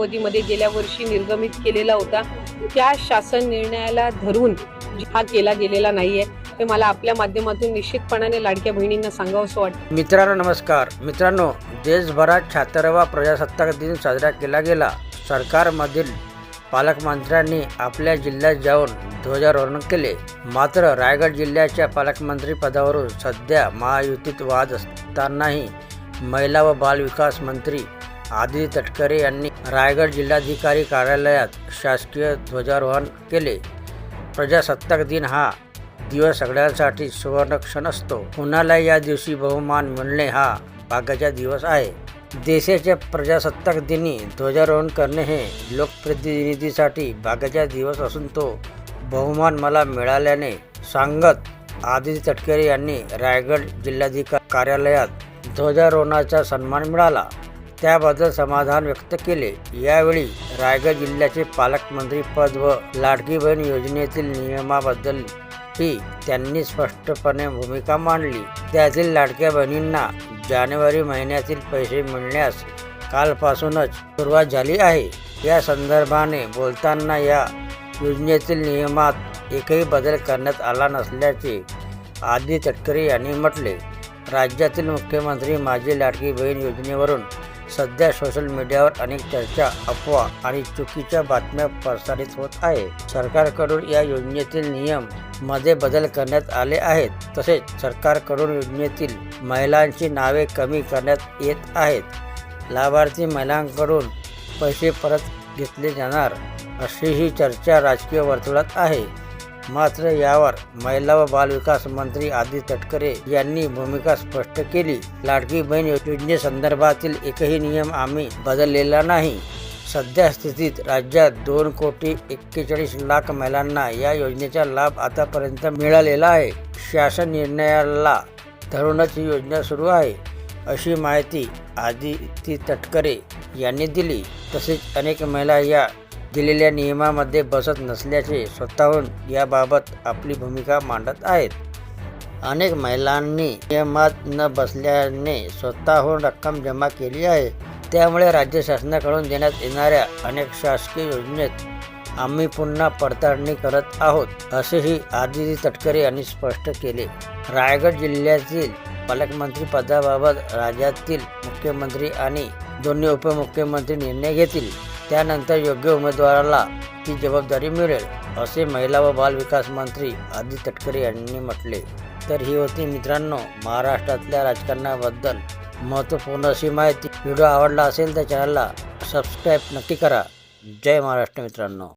अवधीमध्ये गेल्या वर्षी निर्गमित केलेला होता. त्या शासन निर्णयाला धरून हा केला गेलेला नाहीये. ते मला आपल्या माध्यमातून निश्चितपणाने लाडक्या बहिणींना सांगावंसं वाटतं. मित्रांनो नमस्कार. मित्रांनो देशभरात छात्रवा प्रजासत्ताक दिन साजरा केला गेला. सरकारमधील पालकमंत्र्यांनी आपल्या जिल्ह्यात जाऊन ध्वजारोहण केले. मात्र रायगड जिल्ह्याच्या पालकमंत्री पदावरून सध्या महायुतीत वाद असतानाही महिला व बालविकास मंत्री आदिती तटकरे यांनी रायगड जिल्हाधिकारी कार्यालयात शासकीय ध्वजारोहण केले. प्रजासत्ताक दिन हा दिवस सगळ्यांसाठी सुवर्णक्षण असतो. कुणाला या दिवशी बहुमान मिळणे हा भाग्याचा दिवस आहे. देशाच्या प्रजासत्ताक दिनी ध्वजारोहण करणे हे लोकप्रतिनिधीसाठी भाग्याचा दिवस असून तो बहुमान मला मिळाल्याने सांगत आदित्य तटकरे यांनी रायगड जिल्हाधिकारी कार्यालयात ध्वजारोहणाचा सन्मान मिळाला. त्याबद्दल समाधान व्यक्त केले. यावेळी रायगड जिल्ह्याचे पालकमंत्री पद व लाडकी बहीण योजनेतील नियमाबद्दल ही त्यांनी स्पष्टपणे भूमिका मांडली. त्यातील लाडक्या बहिणींना जानेवारी महिन्यातील पैसे मिळण्यास कालपासूनच सुरुवात झाली आहे. या संदर्भाने बोलताना या योजनेतील नियमात एकही बदल करण्यात आला नसल्याचे आदित्य तटकरे यांनी म्हटले. राज्यातील मुख्यमंत्री माझी लाडकी बहीण योजनेवरून सध्या सोशल मीडियावर अनेक चर्चा अफवा आणि चुकीच्या बातम्या प्रसारित होत आहे. सरकारकडून या योजनेतील नियममध्ये बदल करण्यात आले आहेत. तसेच सरकारकडून योजनेतील महिलांची नावे कमी करण्यात येत आहेत. लाभार्थी महिलांकडून पैसे परत घेतले जाणार अशी ही चर्चा राजकीय वर्तुळात आहे. मात्र यावर महिला व बालविकास मंत्री आदी तटकरे यांनी भूमिका स्पष्ट केली. लाडकी बहीण योजनेसंदर्भातील एकही नियम आम्ही बदललेला नाही. सध्या स्थितीत राज्यात दोन कोटी एक्केचाळीस लाख महिलांना या योजनेचा लाभ आतापर्यंत मिळालेला आहे. शासन निर्णयाला धरूनच ही योजना सुरू आहे अशी माहिती आदिती तटकरे यांनी दिली. तसेच अनेक महिला या दिलेल्या नियमामध्ये बसत नसल्याचे स्वतःहून याबाबत आपली भूमिका मांडत आहेत. अनेक महिलांनी नियमात न बसल्याने स्वतःहून रक्कम जमा केली आहे. त्यामुळे राज्य शासनाकडून देण्यात येणाऱ्या अनेक शासकीय योजनेत आम्ही पुन्हा पडताळणी करत आहोत असेही आदिती तटकरे यांनी स्पष्ट केले. रायगड जिल्ह्यातील पालकमंत्री पदाबाबत राज्यातील मुख्यमंत्री आणि दोन्ही उपमुख्यमंत्री निर्णय घेतील. त्यानंतर योग्य उमेदवाराला ती जबाबदारी मिळेल असे महिला व बाल विकास मंत्री आदी तटकरे यांनी म्हटले. तर ही होती मित्रांनो महाराष्ट्रातल्या राजकारणाबद्दल महत्त्वपूर्ण अशी माहिती. व्हिडिओ आवडला असेल तर चॅनलला सबस्क्राईब नक्की करा. जय महाराष्ट्र मित्रांनो.